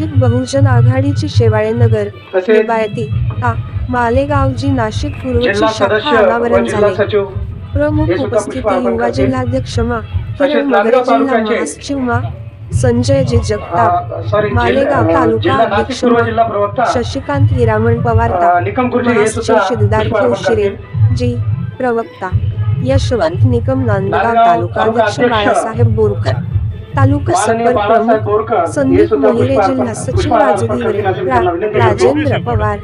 वंचित बहुजन आघाडीचे शेवाळेनगर निबायती आ मालेगावजी नाशिक पूर्वची शाखा अनावरण झाले. प्रमुख उपस्थिती युवा. जिल्हाध्यक्ष मा. तसेच किरण नांदगाव मगरे जिल्हा तालुक्याचे, महासचिव मा संजय जी जगताप मालेगाव तालुका अध्यक्ष शशिकांत हिरामण पवारता हे महासचिव करतील. जी प्रवक्ता यशवंत निकम नांदगाव तालुका अध्यक्ष. बाळासाहेब बोरकर. तालुका संपर्क प्रमुख संदीप मोहिरे जिल्हा करतो. राजेंद्र पवार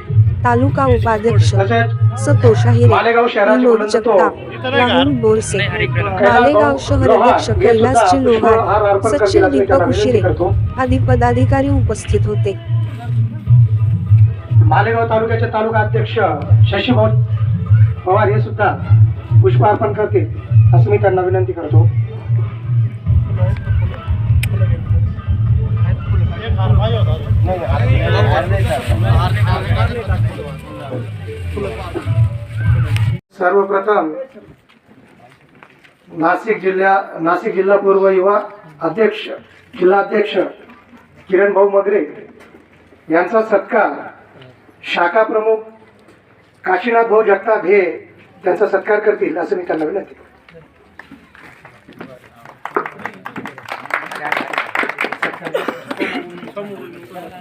तालुका उपाध्यक्ष सतोष हिरे मालेगाव शहराचे विनोद जगताप राहुल बोरसे कैलास मालेगाव शहर अध्यक्ष पुष्पहार लोहार अर्पण सचिन दीपक उशिरे करतो. आदी पदाधिकारी उपस्थित होते मालेगाव तालुक्याचे तालुका अध्यक्ष शशीभाऊ पवार हे सुद्धा पुष्पार्पण करतील असं मी त्यांना विनंती करतो सर्वप्रथम नाशिक जिल्हा नाशिक जिल्हा पूर्व युवा अध्यक्ष जिल्हाध्यक्ष किरण भाऊ मगरे यांचा सत्कार शाखा प्रमुख काशीनाथ भाऊ जगताप हे त्यांचा सत्कार करतील असं मी त्यांना विनंती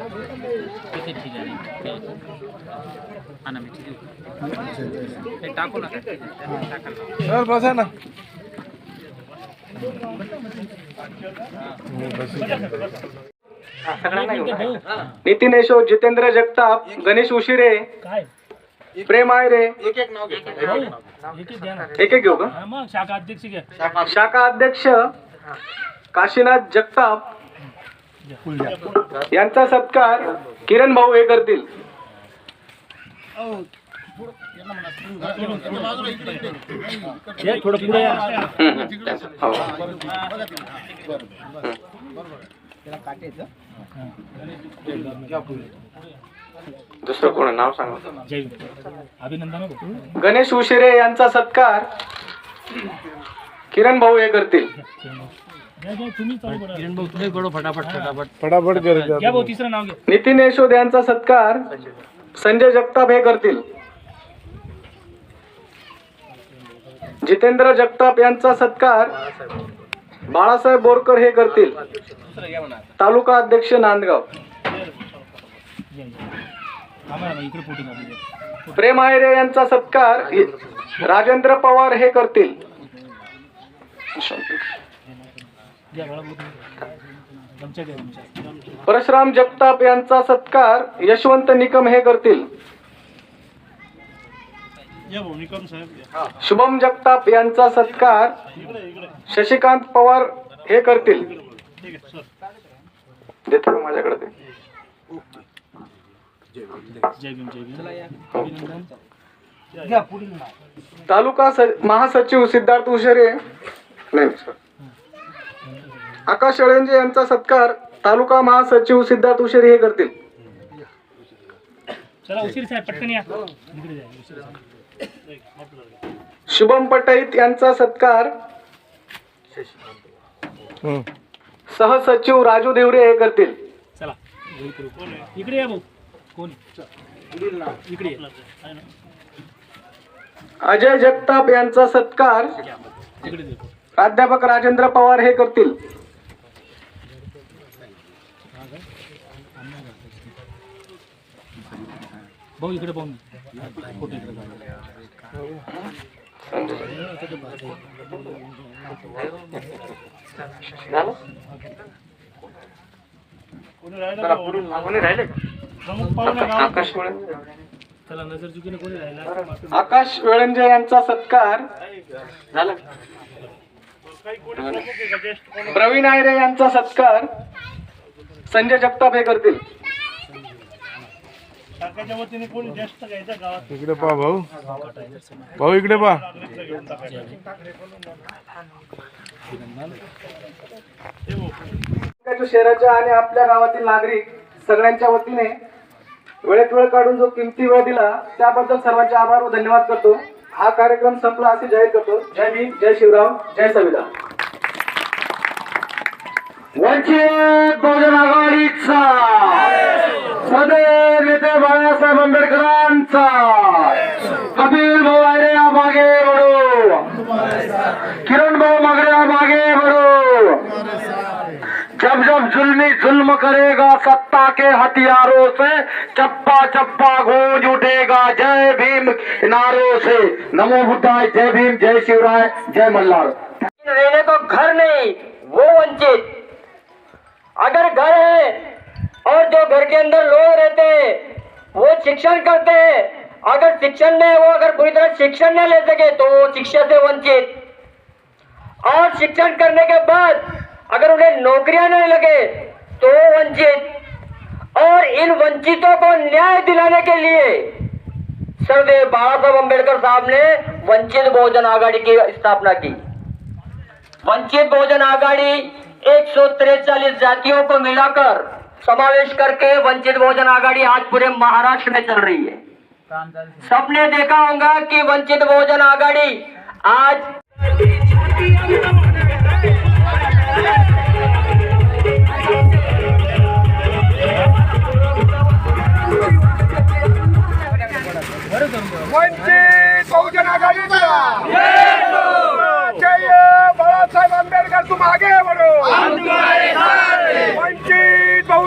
ठीक आहे? ना मी ठीक आहे. टाकू नका. टाका. ना. नितीन यशो जितेंद्र जगताप गणेश उशिरे काय? प्रेम आयरे. भाऊ, एक एक घेऊ का? मग शाखा अध्यक्ष घ्या. शाखा अध्यक्ष. काशीनाथ जगताप यांचा सत्कार किरण भाऊ हे करतील हे. दुसरं कोण? नाव सांगा. अभिनंदन हो. गणेश उशिरे यांचा सत्कार किरण भाऊ हे करतील किरण भाऊ तुम्ही फटाफट फटाफट. फटाफट कर घ्या भाऊ तिसरं नाव घ्या. नितीन यशोद यांचा सत्कार संजय जगताप हे करतील. जितेंद्र जगताप यांचा सत्कार बाळासाहेब बोरकर हे करतील. तालुका अध्यक्ष नांदगाव. जय जय. थांबा ना, इकडे फोटो काढू द्या. प्रेम आयरे यांचा सत्कार राजेंद्र पवार हे करतील घ्या बाळा भाऊ तुम्ही. गमछा घ्या गमछा. परशुराम जगताप यांचा सत्कार यशवंत निकम हे करतील. शुभम जगताप यांचा सत्कार शशिकांत पवार हे करतील. देतो माझ्याकडे ते? जय भीम जय भीम. अभिनंदन. तालुका महासचिव सिद्धार्थ उशरे. नाही सर. आकाश अळेंजे यांचा सत्कार तालुका महासचिव सिद्धार्थ उशरे हे करतील. शुभम पटाईत यांचा सत्कार. सहसचिव राजू देवरे हे करतील. चला. इकडे इकडे या भाऊ. कोण? इकडे ये. अजय जगताप यांचा सत्कार. प्राध्यापक राजेंद्र पवार हे करतील. भाऊ इकडे पाहून. आकाश वळंजे चला नजर चुकीने कोणी राहिला? आकाश वेळंजे यांचा सत्कार झाला. प्रवीण आयरे यांचा सत्कार संजय जगताप हे करतील. शाखेच्या वतीने कोणी ज्येष्ठ घ्यायचं गावात? इकडे पहा भाऊ. भाऊ इकडे पहा. घेऊन टाकायचं तालुक्याच्या शहराच्या आणि आपल्या गावातील नागरिक सगळ्यांच्या वतीने वेळेत वेळ काढून जो किमती वेळ दिला त्याबद्दल सर्वांचे आभार व धन्यवाद करतो. हा कार्यक्रम संपला असे जाहीर करतो. जय भीम जय शिवराम जय संविधान. वंचित बहुजन आघाडीचा. आंबेडकरांचा. कपिल भाऊ आयरे मागे बढो किरण भाऊ मागरे मागे बढो जब जब जुल्मी जुल्म करेगा सत्ता के हथियारों से, चप्पा चप्पा गूंज उठेगा जय भीम नारों से। नमो बुद्धाय, जय भीम, जय शिवराय, जय मल्हार। रहने को घर नहीं, वो वंचित। अगर घर है और जो घर के अंदर लोग रहते हैं वो शिक्षण करते हैं। अगर शिक्षण में वो अगर पूरी तरह शिक्षण नहीं ले सके तो वो शिक्षा से वंचित। और शिक्षण करने के बाद अगर उन्हें नौकरियाँ नहीं लगे तो वंचित। और इन वंचितों को न्याय दिलाने के लिए सरदेव बाबा साहब अंबेडकर साहब ने वंचित बहुजन आघाड़ी की स्थापना की। वंचित बहुजन आघाड़ी एक जातियों को मिलाकर समावेश करके वंचित बहुजन आघाड़ी आज पूरे महाराष्ट्र में चल रही है। सबने देखा होगा कि वंचित बहुजन आघाड़ी आज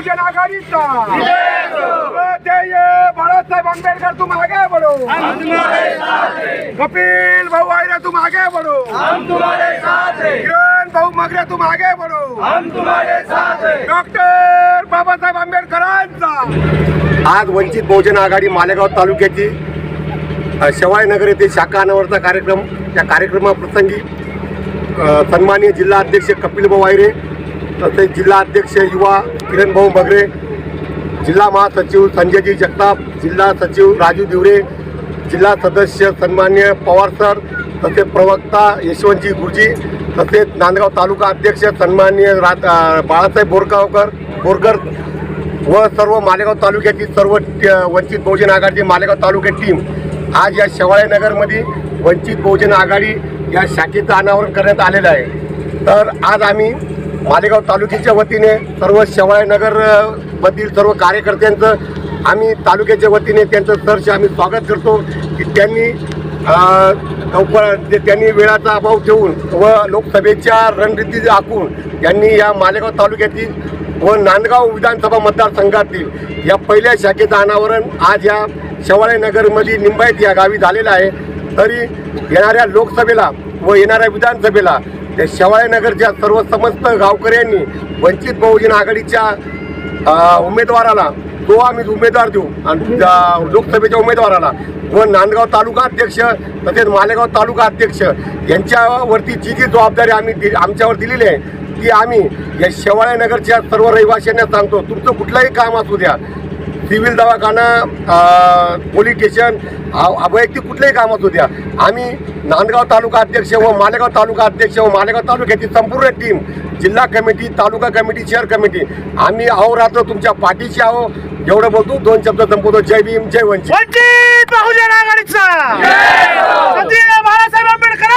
बहुजन आघाडीचा. बाळासाहेब आंबेडकर तुम आगे बढो कपिल भाऊ आयरे तुम आगे बढो किरण भाऊ मगरे तुम आगे बढो डॉक्टर बाबासाहेब आंबेडकरांचा. आज वंचित बहुजन आघाडी मालेगाव तालुक्याची अ, शेवाळे नगर येथे शाखा अनावरचा कार्यक्रम त्या कार्यक्रमाप्रसंगी सन्माननीय जिल्हा अध्यक्ष कपिलभाऊ वायरे तसेच जिल्हा अध्यक्ष युवा किरणभाऊ मगरे जिल्हा महासचिव संजयजी जगताप जिल्हा सचिव राजू दिवरे जिल्हा सदस्य सन्मान्य पवार सर तसेच प्रवक्ता यशवंतजी गुरुजी तसेच नांदगाव तालुका अध्यक्ष सन्मान्य रा बाळासाहेब बोरगावकर बोरकर व सर्व मालेगाव तालुक्याची सर्व वंचित बहुजन आघाडीची मालेगाव तालुक्यात टीम आज या शेवाळेनगरमध्ये वंचित बहुजन आघाडी या शाखेचं अनावरण करण्यात आलेलं आहे. तर आज आम्ही मालेगाव तालुक्याच्या वतीने सर्व शेवाळे सर्व कार्यकर्त्यांचं आम्ही तालुक्याच्या वतीने त्यांचं सरचे आम्ही स्वागत करतो की त्यांनी लवकर त्यांनी वेळाचा अभाव ठेवून व लोकसभेच्या रणनीती आखून यांनी या मालेगाव तालुक्यातील व नांदगाव विधानसभा मतदारसंघातील या पहिल्या शाखेचं अनावरण आज या शेवाळे निंबायत या गावी झालेलं आहे. तरी येणाऱ्या लोकसभेला व येणाऱ्या विधानसभेला या शेवाळेनगरच्या सर्व समस्त गावकऱ्यांनी वंचित बहुजन आघाडीच्या उमेदवाराला तो आम्ही उमेदवार देऊ. आणि लोकसभेच्या उमेदवाराला. व नांदगाव तालुका अध्यक्ष तसेच मालेगाव तालुका अध्यक्ष यांच्यावरती जी जी जबाबदारी आम्ही दि आमच्यावर दिलेली आहे ती आम्ही या शेवाळ्यानगरच्या सर्व रहिवाशांना सांगतो. तुमचं कुठलंही काम असू द्या. सिव्हिल दवाखाना पोलीस स्टेशन वैयक्तिक कुठलंही काम असू द्या आम्ही नांदगाव तालुका अध्यक्ष व मालेगाव तालुका अध्यक्ष व मालेगाव तालुक्याची संपूर्ण टीम जिल्हा कमिटी तालुका कमिटी शहर कमिटी आम्ही अहोरात्र तुमच्या पाठीशी आहो एवढं बोलतो दोन शब्द संपवतो. जय भीम जय वंचित. बहुजन आघाडीचा. बाळासाहेब आंबेडकर